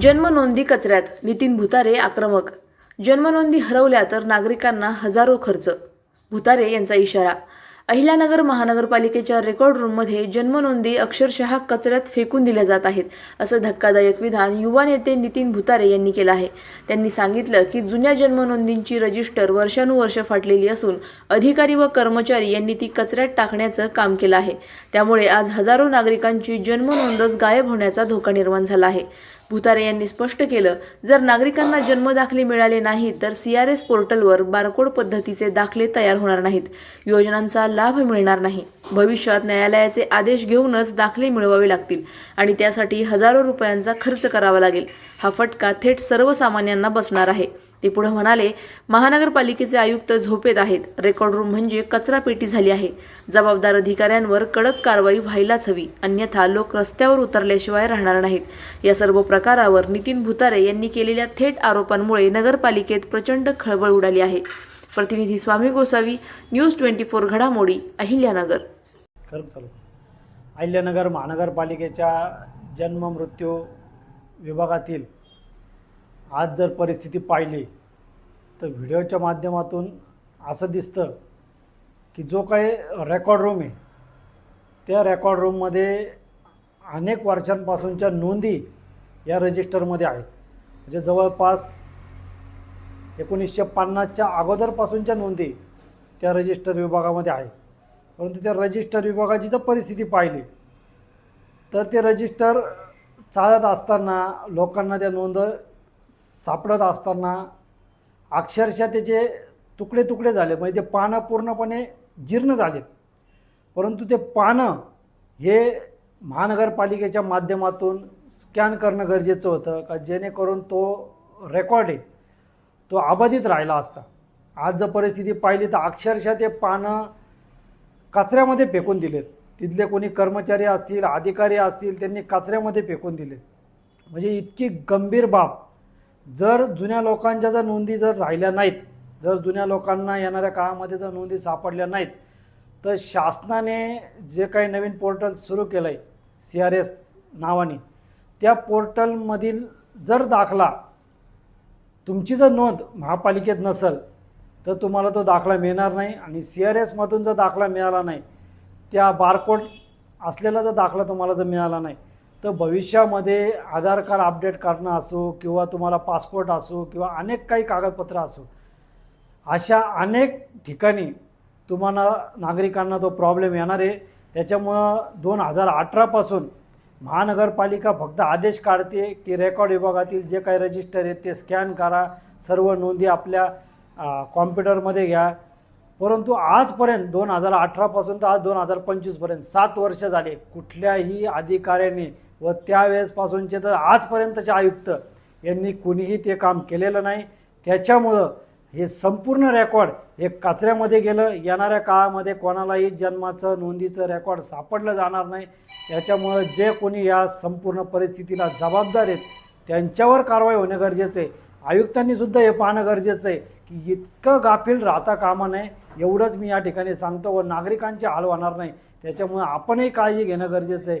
जन्मनोंदी कचऱ्यात नितीन भुतारे आक्रमक. जन्मनोंदी हरवल्या तर नागरिकांना हजारो खर्च. भुतारे यांचा इशारा. अहिल्यानगर महानगरपालिकेच्या रेकॉर्ड रूममध्ये जन्मनोंदी अक्षरशः कचऱ्यात फेकून दिल्या जात आहेत असं धक्कादायक विधान युवा नेते नितीन भुतारे यांनी केलं आहे. त्यांनी सांगितलं की जुन्या जन्मनोंदींची रजिस्टर वर्षानुवर्ष फाटलेली असून अधिकारी व कर्मचारी यांनी ती कचऱ्यात टाकण्याचं काम केलं आहे. त्यामुळे आज हजारो नागरिकांची जन्मनोंदच गायब होण्याचा धोका निर्माण झाला आहे. भुतारे यांनी स्पष्ट केलं जर नागरिकांना जन्मदाखले मिळाले नाहीत तर सी आर एस पोर्टलवर बारकोड पद्धतीचे दाखले तयार होणार नाहीत. योजनांचा लाभ मिळणार नाही. भविष्यात न्यायालयाचे आदेश घेऊनच दाखले मिळवावे लागतील आणि त्यासाठी हजारो रुपयांचा खर्च करावा लागेल. हा फटका थेट सर्वसामान्यांना बसणार आहे. ते पुढे म्हणाले महानगरपालिकेचे आयुक्त झोपेत आहेत. रेकॉर्ड रूम म्हणजे कचरापेटी झाली आहे. जबाबदार अधिकाऱ्यांवर कडक कारवाई व्हायलाच हवी. अन्यथा लोक रस्त्यावर उतरल्याशिवाय राहणार नाहीत. या सर्व प्रकारावर नितीन भुतारे यांनी केलेल्या थेट आरोपांमुळे नगरपालिकेत प्रचंड खळबळ उडाली आहे. प्रतिनिधी Swami Gosavi news twenty four घडामोडी अहिल्यानगर. अहिल्यानगर महानगरपालिकेच्या जन्म मृत्यू विभागातील आज जर परिस्थिती पाहिली तर व्हिडिओच्या माध्यमातून असं दिसतं की जो काही रेकॉर्ड रूम आहे त्या रेकॉर्ड रूममध्ये अनेक वर्षांपासूनच्या नोंदी या रजिस्टरमध्ये आहेत. म्हणजे जवळपास एकोणीसशे पन्नासच्या अगोदरपासूनच्या नोंदी त्या रजिस्टर विभागामध्ये आहेत. परंतु त्या रजिस्टर विभागाची जर परिस्थिती पाहिली तर ते रजिस्टर चालत असताना लोकांना त्या नोंद सापडत असताना अक्षरशः त्याचे तुकडे तुकडे झाले. म्हणजे ते पानं पूर्णपणे जीर्ण झालेत. परंतु ते पानं हे महानगरपालिकेच्या माध्यमातून स्कॅन करणं गरजेचं होतं. का जेणेकरून तो रेकॉर्ड आहे. तो अबाधित राहिला असता. आज जर परिस्थिती पाहिली तर अक्षरशः ते पानं कचऱ्यामध्ये फेकून दिलेत. तिथले कोणी कर्मचारी असतील अधिकारी असतील त्यांनी कचऱ्यामध्ये फेकून दिलेत. म्हणजे इतकी गंभीर बाब. जर जुन्या लोकांच्या जर नोंदी जर राहिल्या नाहीत जर जुन्या लोकांना येणाऱ्या काळामध्ये जर नोंदी सापडल्या नाहीत तर शासनाने जे काही नवीन पोर्टल सुरू केलं आहे सी आर एस नावाने त्या पोर्टलमधील जर दाखला तुमची जर नोंद महापालिकेत नसेल तर तुम्हाला तो दाखला मिळणार नाही आणि सी आर एसमधून जर दाखला मिळाला नाही त्या बारकोड असलेला जर दाखला तुम्हाला जर मिळाला नाही तर भविष्यामध्ये आधार कार्ड अपडेट करणं असो किंवा तुम्हाला पासपोर्ट असो किंवा अनेक काही कागदपत्र असो अशा अनेक ठिकाणी तुम्हाला नागरिकांना तो प्रॉब्लेम येणार आहे. त्याच्यामुळं दोन हजार अठरापासून महानगरपालिका फक्त आदेश काढते की रेकॉर्ड विभागातील जे काही रजिस्टर आहेत ते स्कॅन करा. सर्व नोंदी आपल्या कॉम्प्युटरमध्ये घ्या. परंतु आजपर्यंत दोन हजार अठरापासून तर आज दोन हजार पंचवीसपर्यंत सात वर्ष झाले. कुठल्याही अधिकाऱ्याने व त्यावेळेसपासूनचे तर आजपर्यंतचे आयुक्त यांनी कुणीही ते काम केलेलं नाही. त्याच्यामुळं हे संपूर्ण रेकॉर्ड हे कचऱ्यामध्ये गेलं. येणाऱ्या काळामध्ये कोणालाही जन्माचं नोंदीचं रेकॉर्ड सापडलं जाणार नाही. त्याच्यामुळं जे कोणी या संपूर्ण परिस्थितीला जबाबदार आहेत त्यांच्यावर कारवाई होणं गरजेचं आहे. आयुक्तांनी सुद्धा हे पाहणं गरजेचं आहे की इतकं गाफील राहता कामा नये एवढंच मी या ठिकाणी सांगतो व नागरिकांचे हाल होणार नाही. त्याच्यामुळं आपणही काळजी घेणं गरजेचं आहे.